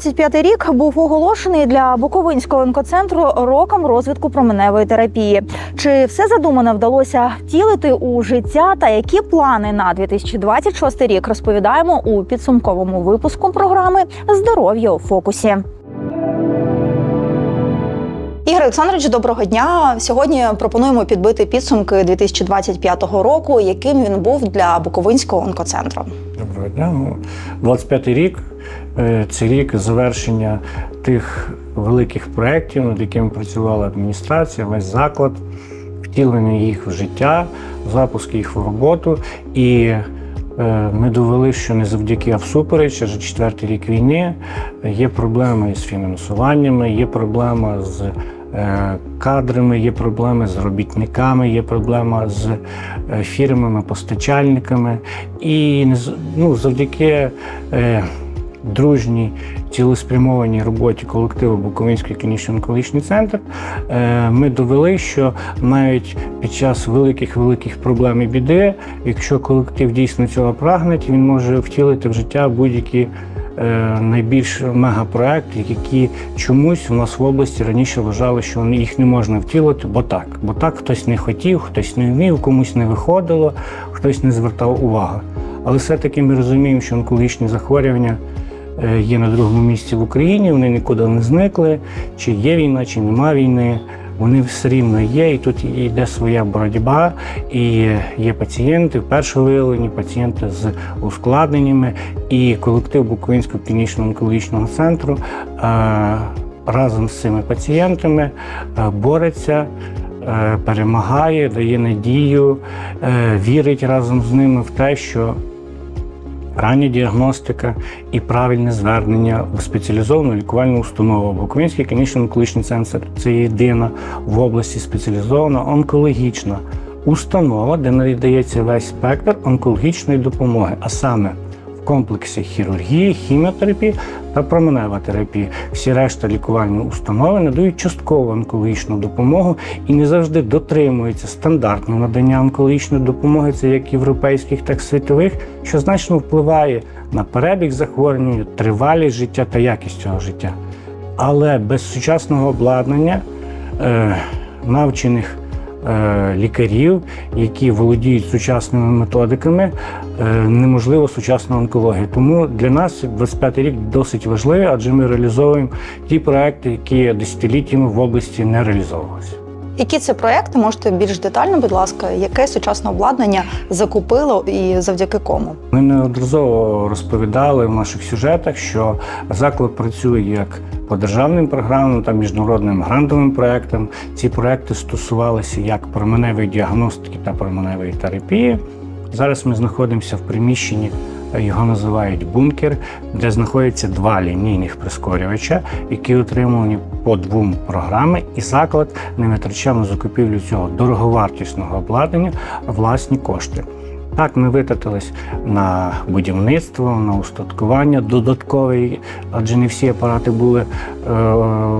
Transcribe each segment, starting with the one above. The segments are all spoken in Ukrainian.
2025 рік був оголошений для Буковинського онкоцентру роком розвитку променевої терапії. Чи все задумане вдалося втілити у життя та які плани на 2026 рік розповідаємо у підсумковому випуску програми Здоров'я у фокусі. Ігор Олександрович, доброго дня. Сьогодні пропонуємо підбити підсумки 2025 року, яким він був для Буковинського онкоцентру. Доброго дня. Ну, 25-й рік е, це рік завершення тих великих проєктів, над якими працювала адміністрація, весь заклад, втілення їх в життя, запуск їх в роботу. І е, ми довели, що не завдяки, а всупереч, адже четвертий рік війни є проблеми з фінансуваннями, є проблема з е, кадрами, є проблеми з робітниками, є проблема з фірмами, постачальниками. І ну, завдяки дружній цілеспрямованій роботі колективу Буковинський клінічний онкологічний центр е, ми довели, що навіть під час великих великих проблем і біди, якщо колектив дійсно цього прагне, він може втілити в життя будь-які е, найбільш мегапроекти, які чомусь у нас в області раніше вважали, що їх не можна втілити, бо так. Бо так хтось не хотів, хтось не вмів, комусь не виходило, хтось не звертав увагу. Але все-таки ми розуміємо, що онкологічні захворювання є на другому місці в Україні, вони нікуди не зникли. Чи є війна, чи нема війни. Вони все рівно є, і тут йде своя боротьба, і є пацієнти, вперше виявлені пацієнти з ускладненнями. І колектив Буковинського клінічного онкологічного центру е, разом з цими пацієнтами е, бореться, е, перемагає, дає надію, е, вірить разом з ними в те, що рання діагностика і правильне звернення в спеціалізовану лікувальну установу. Буковинський клінічний онкологічний центр це єдина в області спеціалізована онкологічна установа, де надається весь спектр онкологічної допомоги, а саме комплексі хірургії, хіміотерапії та променева терапії. Всі решта лікувальні установи надають часткову онкологічну допомогу і не завжди дотримуються стандартного надання онкологічної допомоги, це як європейських, так і світових, що значно впливає на перебіг захворювання, тривалість життя та якість цього життя. Але без сучасного обладнання, е, навчених лікарів, які володіють сучасними методиками, е, неможливо сучасна онкологія. Тому для нас 25 рік досить важливий, адже ми реалізовуємо ті проекти, які десятиліттями в області не реалізовувалися. Які це проекти? Можете більш детально, будь ласка, яке сучасне обладнання закупило і завдяки кому? Ми неодноразово розповідали в наших сюжетах, що заклад працює як по державним програмам та міжнародним грантовим проектам. Ці проекти стосувалися як променевої діагностики та променевої терапії. Зараз ми знаходимося в приміщенні, його називають бункер, де знаходяться два лінійних прискорювача, які отримані по двом програми, і заклад не витрачав на закупівлю цього дороговартісного обладнання власні кошти. Так, ми витратились на будівництво, на устаткування додаткове, адже не всі апарати були е,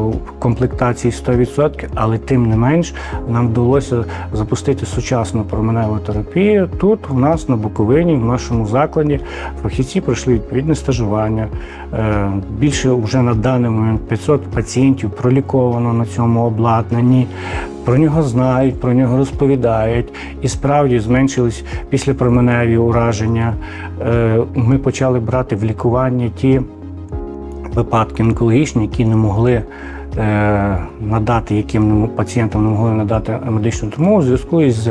в комплектації 100%, але тим не менш нам вдалося запустити сучасну променеву терапію тут, у нас на Буковині, в нашому закладі. Фахівці пройшли відповідне стажування. Е, більше вже на даний момент 500 пацієнтів проліковано на цьому обладнанні. Про нього знають, про нього розповідають, і справді зменшились післяпроменеві ураження. Е, Ми почали брати в лікування ті випадки онкологічні, які не могли е, надати, яким пацієнтам не могли надати медичну допомогу в зв'язку із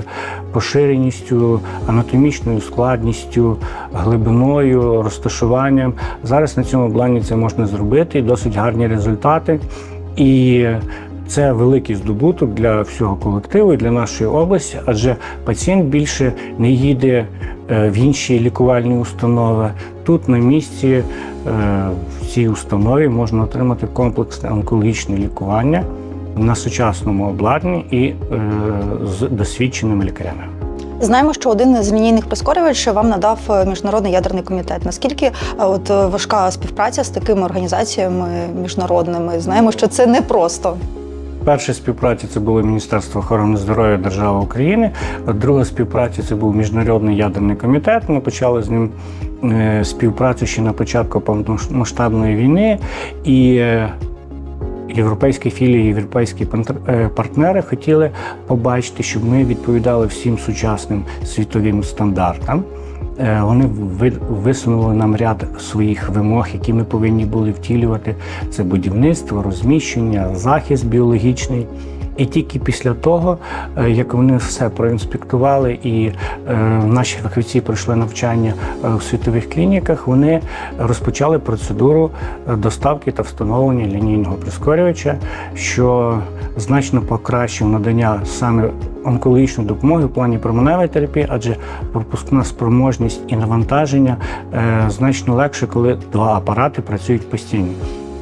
поширеністю, анатомічною складністю, глибиною, розташуванням. Зараз на цьому обладнанні це можна зробити, досить гарні результати. І це великий здобуток для всього колективу і для нашої області, адже пацієнт більше не їде е, в інші лікувальні установи. Тут на місці е, в цій установі можна отримати комплексне онкологічне лікування на сучасному обладнанні і е, з досвідченими лікарями. Знаємо, що один з лінійних прискорювачів вам надав міжнародний ядерний комітет. Наскільки от важка співпраця з такими організаціями міжнародними? Знаємо, що це непросто. Перша співпраця це було Міністерство охорони здоров'я Держави України. Друга співпраця це був міжнародний ядерний комітет. Ми почали з ним е, співпрацю ще на початку повномасштабної війни, і е, європейські філії, європейські е, партнери хотіли побачити, щоб ми відповідали всім сучасним світовим стандартам. Е, Вони ви- висунули нам ряд своїх вимог, які ми повинні були втілювати. Це будівництво, розміщення, захист біологічний. І тільки після того, е, як вони все проінспектували, і е, наші фахівці пройшли навчання е, в світових клініках, вони розпочали процедуру доставки та встановлення лінійного прискорювача, що значно покращив надання саме онкологічної допомоги в плані променевої терапії, адже пропускна спроможність і навантаження значно легше, коли два апарати працюють постійно.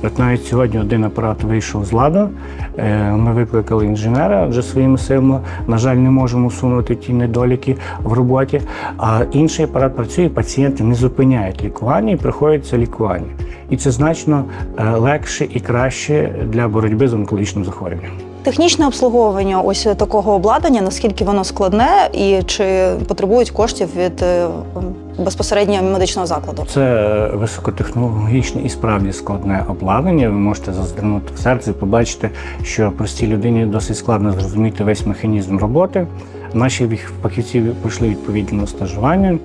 От навіть сьогодні один апарат вийшов з ладу. е, Ми викликали інженера вже своїми силами. На жаль, не можемо усунути ті недоліки в роботі. А інший апарат працює, пацієнти не зупиняють лікування і приходяться лікування. І це значно е, легше і краще для боротьби з онкологічним захворюванням. Технічне обслуговування ось такого обладнання, наскільки воно складне, і чи потребують коштів від е, безпосередньо медичного закладу? Це високотехнологічне і справді складне обладнання. Ви можете зазирнути в серце побачити, що простій людині досить складно зрозуміти весь механізм роботи. Наші фахівці пройшли відповідне стажування.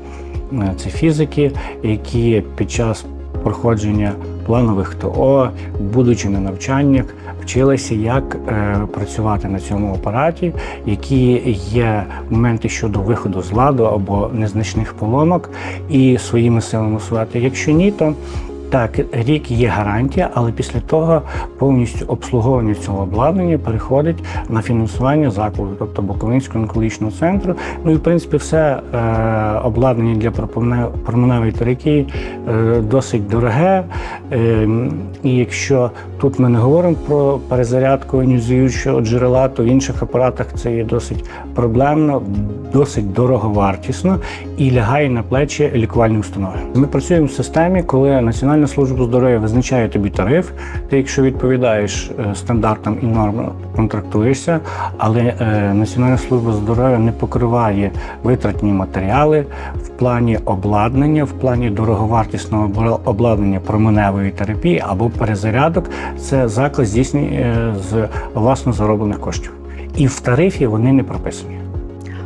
Е, Це фізики, які під час проходження планових ТО, будучи на навчаннях, вчилися, як е, працювати на цьому апараті, які є моменти щодо виходу з ладу або незначних поломок, і своїми силами усувати. Якщо ні, то так, рік є гарантія, але після того повністю обслуговування цього обладнання переходить на фінансування закладу, тобто Буковинського онкологічного центру. Ну і в принципі все е, обладнання для променевої терапії е, досить дороге. Е, і якщо тут ми не говоримо про перезарядку іонізуючого джерела, то в інших апаратах це є досить проблемно, досить дороговартісно і лягає на плечі лікувальної установи. Ми працюємо в системі, коли Національна служба здоров'я визначає тобі тариф. Ти, якщо відповідаєш е, стандартам і нормам, контрактуєшся, але е, Національна служба здоров'я не покриває витратні матеріали в плані обладнання, в плані дороговартісного обладнання променевої терапії або перезарядок. Це заклад здійснює е, з власно зароблених коштів. І в тарифі вони не прописані.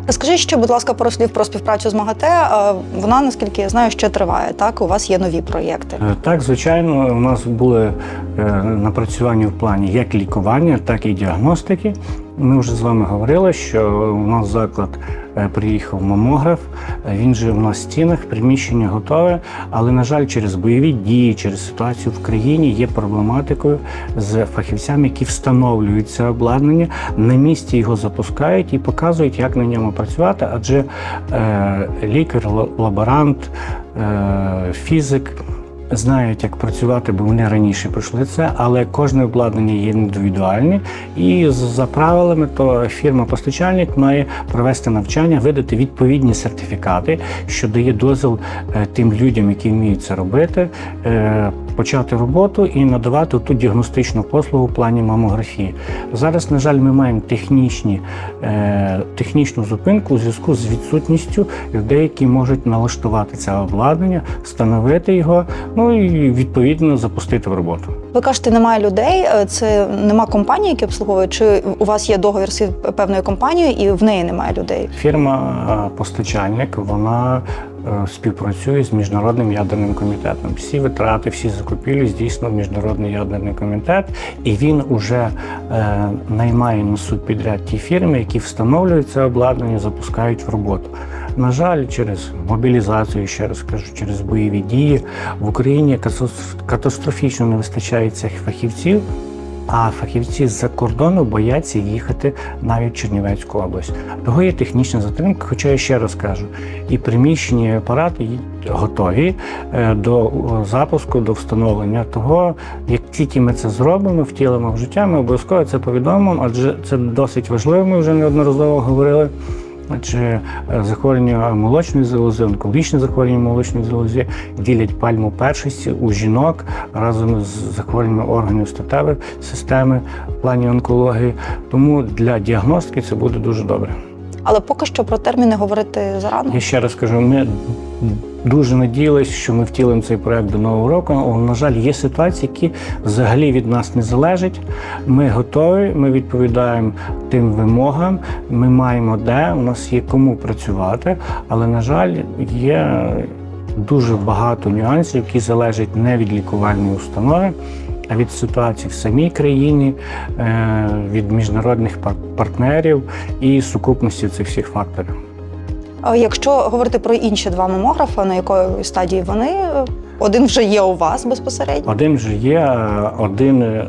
Розкажіть ще, будь ласка, пару слів про співпрацю з МАГАТЕ. Е, Вона, наскільки я знаю, ще триває. Так, у вас є нові проєкти. Е, Так, звичайно, у нас були е, напрацювання в плані як лікування, так і діагностики. Ми вже з вами говорили, що у нас заклад приїхав мамограф. е, Він же у нас в стінах, приміщення готове. Але, на жаль, через бойові дії, через ситуацію в країні є проблематикою з фахівцями, які встановлюють це обладнання, на місці його запускають і показують, як на ньому працювати. Адже е, лікар, лаборант, е, фізик знають, як працювати, бо вони раніше пройшли це, але кожне обладнання є індивідуальне. І за правилами, то фірма-постачальник має провести навчання, видати відповідні сертифікати, що дає дозвіл е, тим людям, які вміють це робити, е, почати роботу і надавати ту діагностичну послугу в плані мамографії. Зараз, на жаль, ми маємо технічні, е, технічну зупинку у зв'язку з відсутністю людей, які можуть налаштувати це обладнання, встановити його, ну і відповідно запустити в роботу. Ви кажете, немає людей. е, Це нема компанії, які обслуговують, чи у вас є договір з певною компанією, і в неї немає людей? Фірма-постачальник вона е, співпрацює з міжнародним ядерним комітетом. Всі витрати, всі закупівлі здійснює міжнародний ядерний комітет, і він уже е, наймає на субпідряд ті фірми, які встановлюють це обладнання, запускають в роботу. На жаль, через мобілізацію, ще раз кажу, через бойові дії в Україні катастроф- катастрофічно не вистачає цих фахівців. А фахівці з-за кордону бояться їхати навіть в Чернівецьку область. Того є технічна затримка, хоча я ще раз кажу, і приміщення, і апарати готові е, до запуску, до встановлення того. Як тільки ми це зробимо, втілимо в життя, ми обов'язково це повідомимо, адже це досить важливо. Ми вже неодноразово говорили. Адже е, захворювання молочної залози, онкологічне захворювання молочної залози ділять пальму першості у жінок разом з захворюваннями органів статевих системи в плані онкології. Тому для діагностики це буде дуже добре. Але поки що про терміни говорити зарано. Я ще раз кажу, ми дуже надіялись, що ми втілимо цей проект до нового року. Але, на жаль, є ситуації, які взагалі від нас не залежать. Ми готові, ми відповідаємо тим вимогам. Ми маємо де, у нас є кому працювати, але на жаль, є дуже багато нюансів, які залежать не від лікувальної установи, а від ситуації в самій країні, е, від міжнародних партнерів і сукупності цих всіх факторів. Якщо говорити про інші два мамографи, на якої стадії вони один вже є у вас безпосередньо. Один же є, один е,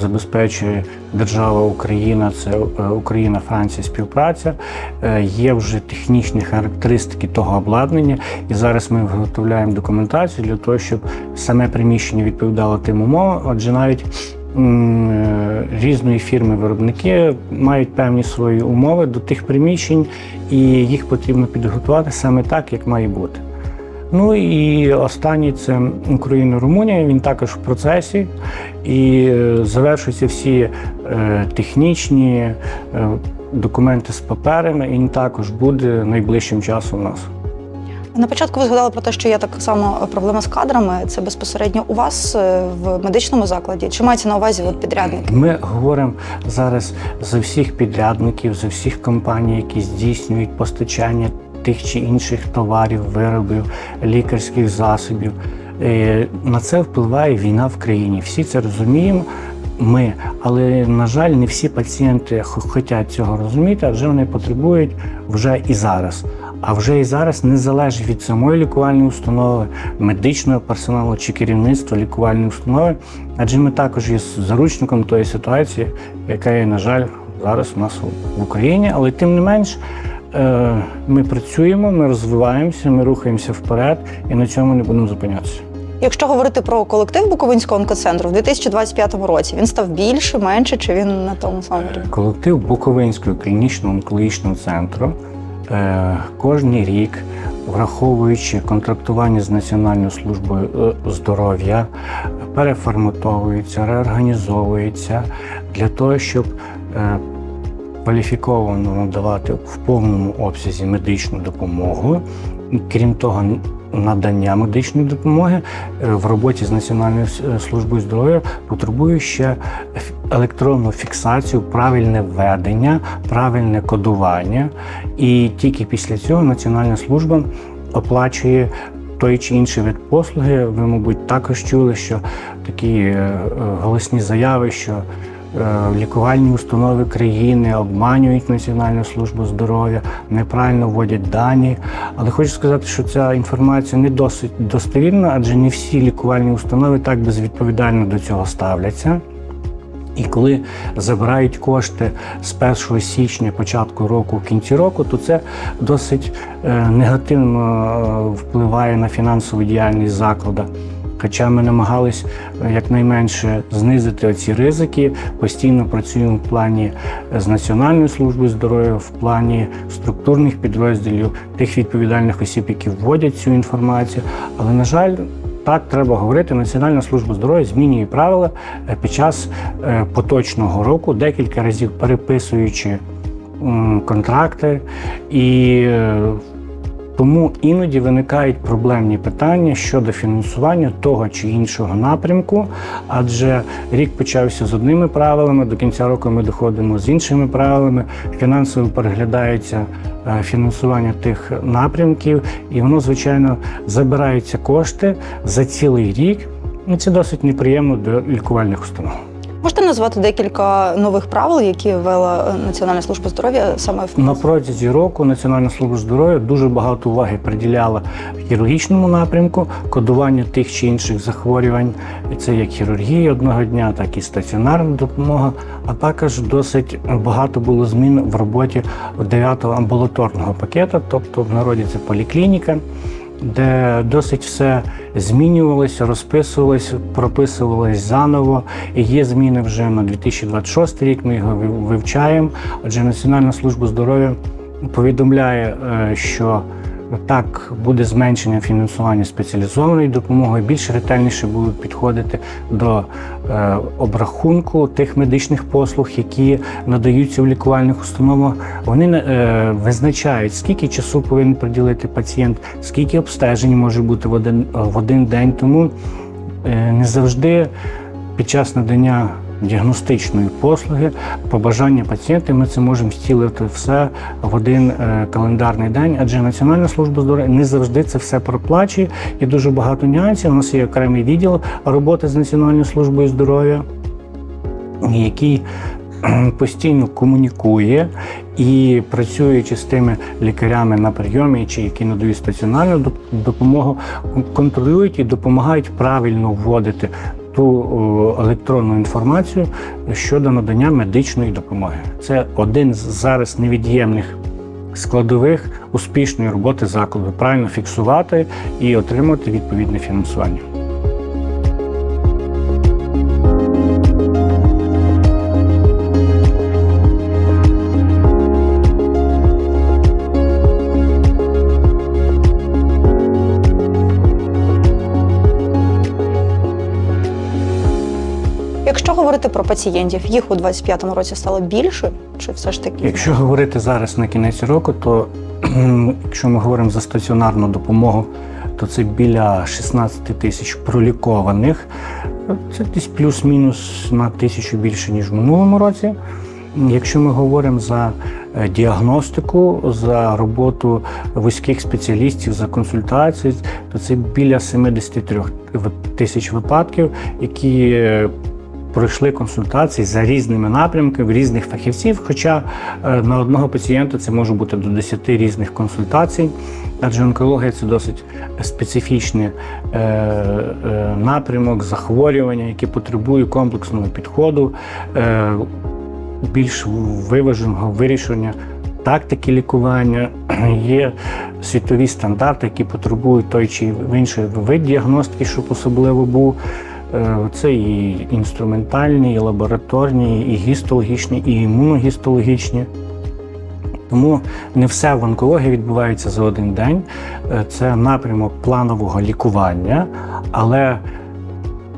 забезпечує держава Україна, це е, Україна, Франція співпраця. Е, Є вже технічні характеристики того обладнання, і зараз ми виготовляємо документацію для того, щоб саме приміщення відповідало тим умовам. Отже, навіть різної фірми виробники мають певні свої умови до тих приміщень, і їх потрібно підготувати саме так, як має бути. Ну і останній це Україна-Румунія. Він також в процесі і е, завершуються всі е, технічні е, документи з паперами. І він також буде найближчим часом у нас. На початку ви згадали про те, що є так само проблема з кадрами. Це безпосередньо у вас е, в медичному закладі. Чи мається на увазі от підрядники? Ми говоримо зараз за всіх підрядників, за всіх компаній, які здійснюють постачання тих чи інших товарів, виробів, лікарських засобів. Е, На це впливає війна в країні. Всі це розуміємо. Ми, але на жаль, не всі пацієнти хочуть цього розуміти, адже вони потребують вже і зараз. А вже і зараз не залежить від самої лікувальної установи, медичного персоналу чи керівництва лікувальної установи, адже ми також є заручником тої ситуації, яка є, на жаль, зараз у нас в Україні. Але тим не менш, е, ми працюємо, ми розвиваємося, ми рухаємося вперед і на цьому не будемо зупинятися. Якщо говорити про колектив Буковинського онкоцентру в 2025 році, він став більше, менше, чи він на тому самому рівні? Колектив Буковинського клінічного онкологічного центру кожен рік, враховуючи контрактування з Національною службою е, здоров'я, переформатовується, реорганізовується для того, щоб е, кваліфіковано надавати в повному обсязі медичну допомогу. Крім того, надання медичної допомоги е, в роботі з Національною е, службою здоров'я потребує ще електронну фіксацію, правильне введення, правильне кодування. І тільки після цього Національна служба оплачує той чи інший вид послуги. Ви, мабуть, також чули, що такі е, голосні заяви, що лікувальні установи країни обманюють Національну службу здоров'я, неправильно вводять дані. Але хочу сказати, що ця інформація не досить достовірна, адже не всі лікувальні установи так безвідповідально до цього ставляться. І коли забирають кошти з 1 січня, початку року, в кінці року, то це досить е, негативно е, впливає на фінансову діяльність закладу. Хоча ми намагались е, якнайменше знизити оці ризики, постійно працюємо в плані е, з Національною службою здоров'я, в плані структурних підрозділів, тих відповідальних осіб, які вводять цю інформацію. Але, на жаль, так треба говорити. Національна служба здоров'я змінює правила е, під час поточного року, декілька разів переписуючи контракти, і е, тому іноді виникають проблемні питання щодо фінансування того чи іншого напрямку, адже рік почався з одними правилами, до кінця року ми доходимо з іншими правилами, фінансово переглядається е, фінансування тих напрямків, і воно, звичайно, забираються кошти за цілий рік. І це досить неприємно для лікувальних установ. Можете назвати декілька нових правил, які ввела е, Національна служба здоров'я саме в На протязі року Національна служба здоров'я дуже багато уваги приділяла хірургічному напрямку, кодування тих чи інших захворювань. Це як хірургія одного дня, так і стаціонарна допомога. А також досить багато було змін в роботі 9-го амбулаторного пакету, тобто в народі це поліклініка. Де досить все змінювалося, розписувалось, прописувалось заново. І є зміни вже на 2026 рік. Ми його вив- вивчаємо. Адже Національна служба здоров'я повідомляє, е, що Так буде зменшення фінансування спеціалізованої допомоги, більш ретельніше будуть підходити до е, обрахунку тих медичних послуг, які надаються в лікувальних установах. Вони е, визначають, скільки часу повинен приділити пацієнт, скільки обстежень може бути в один, в один день. Тому е, не завжди під час надання діагностичної послуги, побажання пацієнта, ми це можемо стілити все в один е, календарний день, адже Національна служба здоров'я не завжди це все проплачує. Є дуже багато нюансів. У нас є окремий відділ роботи з Національною службою здоров'я, який постійно комунікує і працюючи з тими лікарями на прийомі, чи які надають стаціонарну доп- допомогу, контролюють і допомагають правильно вводити ту електронну інформацію щодо надання медичної допомоги. Це один з зараз невід'ємних складових успішної роботи закладу. Правильно фіксувати і отримати відповідне фінансування. Про пацієнтів, їх у 25-му році стало більше, чи все ж таки Якщо говорити зараз на кінець року, то якщо ми говоримо за стаціонарну допомогу, то це біля 16 тисяч пролікованих. Це десь плюс-мінус на тисячу більше, ніж в минулому році. Якщо ми говоримо за е, діагностику, за роботу вузьких спеціалістів, за консультації, то це біля 73 тисяч випадків, які е, пройшли консультації за різними напрямками різних фахівців. Хоча е, на одного пацієнта це може бути до 10 різних консультацій, адже онкологія це досить специфічний е, е, напрямок захворювання, яке потребує комплексного підходу, більш виваженого вирішення. Тактики лікування є світові стандарти, які потребують той чи інший вид діагностики, щоб особливо був. Е, Це і інструментальні, і лабораторні, і гістологічні, і імуногістологічні. Тому не все в онкології відбувається за один день. Е, Це напрямок планового лікування, але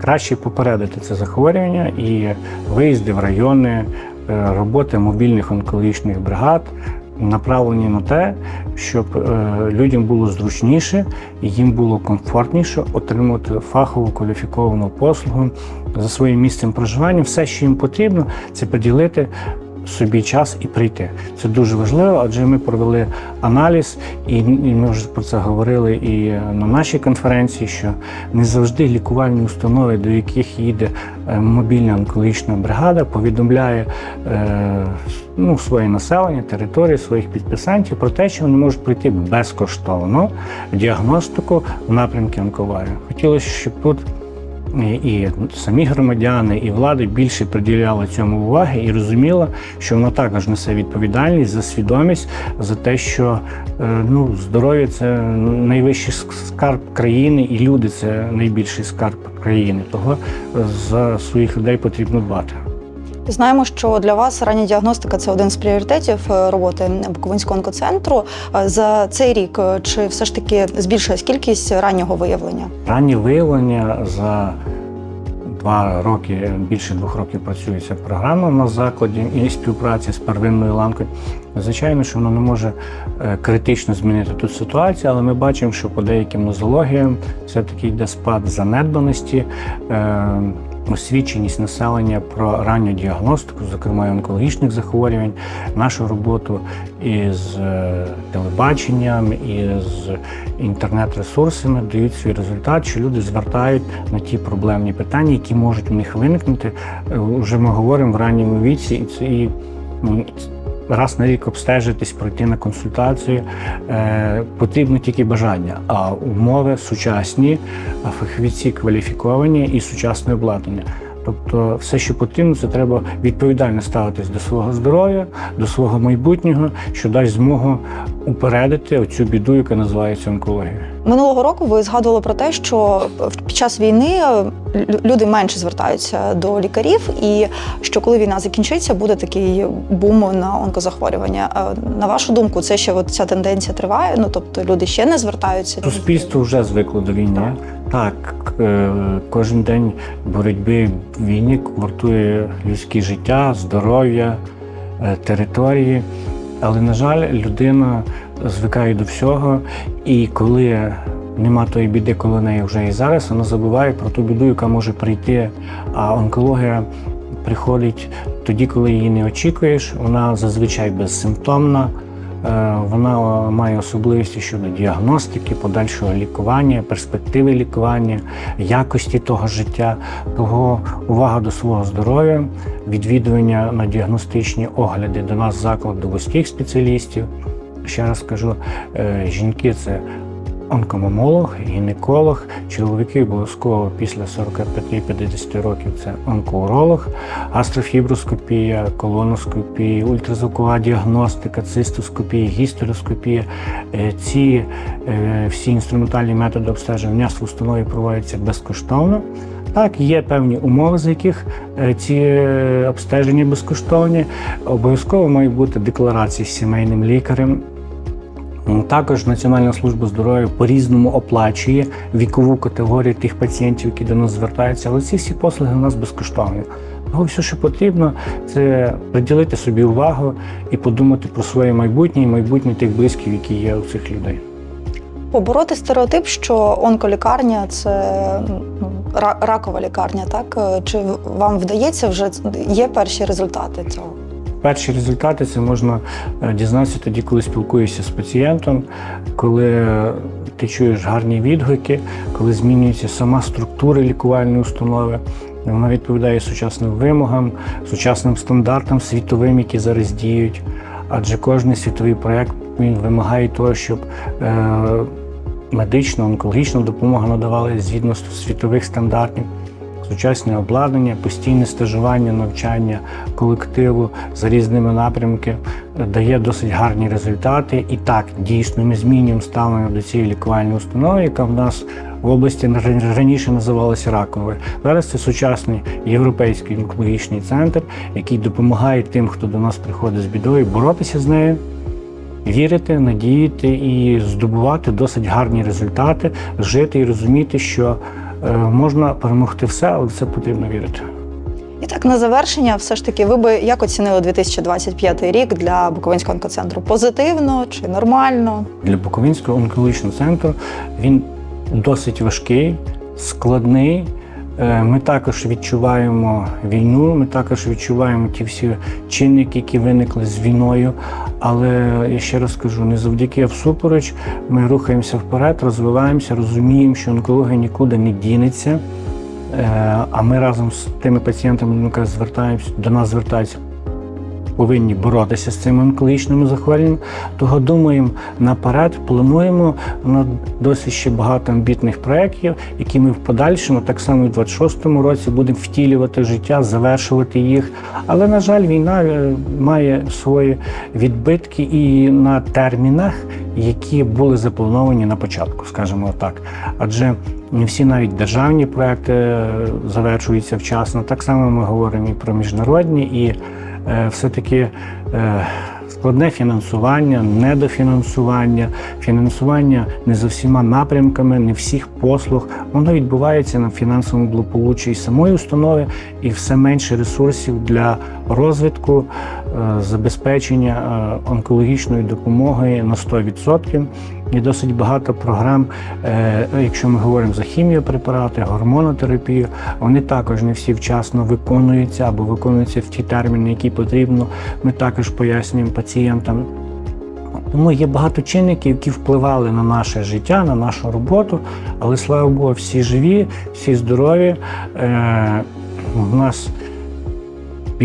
краще попередити це захворювання і виїзди в райони, е, роботи мобільних онкологічних бригад направлені на те, щоб е, людям було зручніше і їм було комфортніше отримувати фахову кваліфіковану послугу за своїм місцем проживання. Все, що їм потрібно, це приділити собі час і прийти. Це дуже важливо, адже ми провели аналіз, і, ми вже про це говорили і на нашій конференції, що не завжди лікувальні установи, до яких їде е, мобільна онкологічна бригада, повідомляє е, ну, своє населення, території, своїх підписантів про те, що вони можуть пройти безкоштовно діагностику в напрямки онкології. Хотілося, щоб тут і, самі громадяни, і влади більше приділяли цьому уваги і розуміла, що вона також несе відповідальність за свідомість за те, що е, ну, здоров'я це найвищий скарб країни, і люди це найбільший скарб країни. Того за своїх людей потрібно дбати. Знаємо, що для вас рання діагностика це один з пріоритетів е, роботи Буковинського онкоцентру. Е, За цей рік е, чи все ж таки збільшилась кількість раннього виявлення? Раннє виявлення за два роки, більше двох років працює ця програма на закладі і співпраці з первинною ланкою. Звичайно, що воно не може критично змінити ту ситуацію, але ми бачимо, що по деяким нозологіям все-таки йде спад занедбаності. Освіченість населення про ранню діагностику, зокрема онкологічних захворювань, нашу роботу із е, телебаченням, із інтернет-ресурсами дають свій результат, що люди звертають на ті проблемні питання, які можуть у них виникнути. Е, Вже ми говоримо в ранньому віці, і це і раз на рік обстежитись, пройти на консультацію. Е, потрібно тільки бажання, а умови сучасні, фахівці кваліфіковані і сучасне обладнання. Тобто, все, що потрібно, це треба відповідально ставитись до свого здоров'я, до свого майбутнього, що дасть змогу упередити оцю біду, яка називається онкологія. Минулого року ви згадували про те, що під час війни е, люди менше звертаються до лікарів, і що коли війна закінчиться, буде такий бум на онкозахворювання. Е, На вашу думку, це ще от ця тенденція триває? Ну тобто люди ще не звертаються? Суспільство вже звикло до війни. Так, е, кожен день боротьби в війні вартує людське життя, здоров'я, території. Але, на жаль, людина звикає до всього, і коли нема тої біди, коли неї вже і зараз, вона забуває про ту біду, яка може прийти. А онкологія приходить тоді, коли її не очікуєш. Вона зазвичай безсимптомна. Е, Вона має особливості щодо діагностики, подальшого лікування, перспективи лікування, якості того життя, того увага до свого здоров'я, відвідування на діагностичні огляди до нас в заклад до вузьких спеціалістів. Ще раз кажу, е, жінки це онкомамолог, гінеколог, чоловіки обов'язково після 45-50 років це онкоуролог, астрофіброскопія, колоноскопія, ультразвукова діагностика, цистоскопія, гістероскопія. Е, Ці е, всі інструментальні методи обстеження в установі проводяться безкоштовно. Так, є певні умови, за яких ці обстеження безкоштовні. Обов'язково має бути декларація з сімейним лікарем. Також Національна служба здоров'я по-різному оплачує вікову категорію тих пацієнтів, які до нас звертаються, але ці всі послуги у нас безкоштовні. Того все, що потрібно, це приділити собі увагу і подумати про своє майбутнє і майбутнє тих близьких, які є у цих людей. Побороти стереотип, що онколікарня це ну, ракова лікарня, так чи вам вдається вже є перші результати цього? Перші результати це можна е, дізнатися тоді, коли спілкуєшся з пацієнтом, коли ти чуєш гарні відгуки, коли змінюється сама структура лікувальної установи. Вона відповідає сучасним вимогам, сучасним стандартам світовим, які зараз діють. Адже кожен світовий проєкт вимагає того, щоб е, медична, онкологічна допомога надавалася згідно світових стандартів сучасне обладнання, постійне стажування, навчання колективу за різними напрямками дає досить гарні результати. І так, дійсно, ми змінюємо ставлення до цієї лікувальної установи, яка в нас в області раніше називалася раковою. Зараз це сучасний європейський онкологічний центр, який допомагає тим, хто до нас приходить з бідою, боротися з нею. Вірити, надіяти і здобувати досить гарні результати, жити і розуміти, що е, можна перемогти все, але в це потрібно вірити. І так на завершення, все ж таки, ви би як оцінили 2025 рік для Буковинського онкоцентру? Позитивно чи нормально? Для Буковинського онкологічного центру він досить важкий, складний. Е, Ми також відчуваємо війну, ми також відчуваємо ті всі чинники, які виникли з війною. Але я ще раз кажу, не завдяки а всупереч ми рухаємося вперед, розвиваємося, розуміємо, що онкологія нікуди не дінеться. Е, А ми разом з тими пацієнтами, звертаємося, до нас звертаються, повинні боротися з цими онкологічними захворюваннями. Того думаємо наперед, плануємо на досить ще багато амбітних проєктів, які ми в подальшому, так само і в 26-му році, будемо втілювати життя, завершувати їх. Але, на жаль, війна е, має свої відбитки і на термінах, які були заплановані на початку, скажімо так. Адже не всі навіть державні проекти е, завершуються вчасно. Так само ми говоримо і про міжнародні, і все-таки е, складне фінансування, недофінансування, фінансування не за всіма напрямками, не всіх послуг. Воно відбувається на фінансовому благополуччі і самої установи, і все менше ресурсів для розвитку, е, забезпечення е, онкологічної допомоги на 100%. Є досить багато програм, е, якщо ми говоримо за хіміопрепарати, гормонотерапію, вони також не всі вчасно виконуються або виконуються в ті терміни, які потрібно. Ми також пояснюємо пацієнтам. Тому є багато чинників, які впливали на наше життя, на нашу роботу, але слава Богу, всі живі, всі здорові. Е, У нас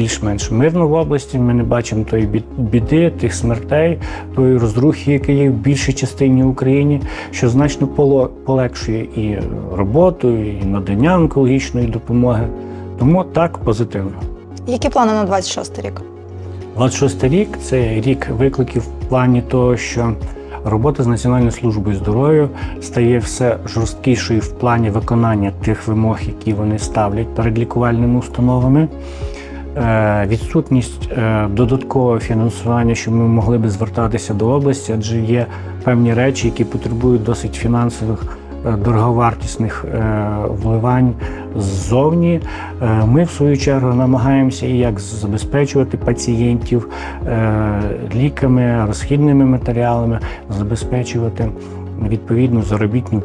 більш-менш мирно в області. Ми не бачимо тої бі- біди, тих смертей, тої розрухи, яка є в більшій частині України, що значно полегшує і роботу, і надання онкологічної допомоги. Тому так позитивно. Які плани на 26 рік? 26 рік це рік викликів в плані того, що робота з Національною службою здоров'я стає все жорсткішою в плані виконання тих вимог, які вони ставлять перед лікувальними установами. Е, Відсутність е, додаткового фінансування, щоб ми могли би звертатися до області, адже є певні речі, які потребують досить фінансових е, дороговартісних вливань ззовні. Ми, в свою чергу, намагаємося і як забезпечувати пацієнтів ліками, розхідними матеріалами, забезпечувати відповідну заробітну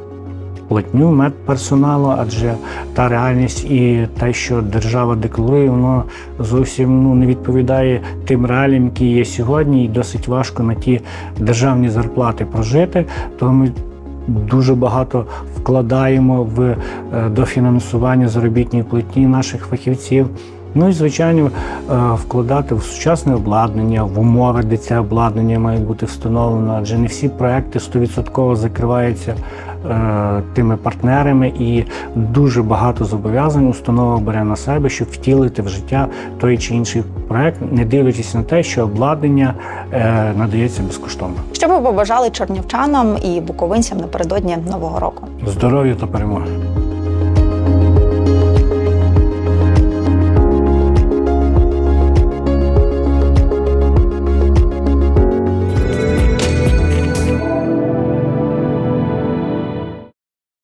платню медперсоналу, адже та реальність і те, що держава декларує, воно зовсім ну, не відповідає тим реаліям, які є сьогодні, і досить важко на ті державні зарплати прожити. Тому ми дуже багато вкладаємо в е, дофінансування заробітної платні наших фахівців. Ну і звичайно, е, вкладати в сучасне обладнання, в умови, де це обладнання має бути встановлено, адже не всі проекти 100% закриваються тими партнерами, і дуже багато зобов'язань установа бере на себе, щоб втілити в життя той чи інший проект, не дивлячись на те, що обладнання е, надається безкоштовно. Що ви побажали чернівчанам і буковинцям напередодні нового року? Здоров'я та перемоги!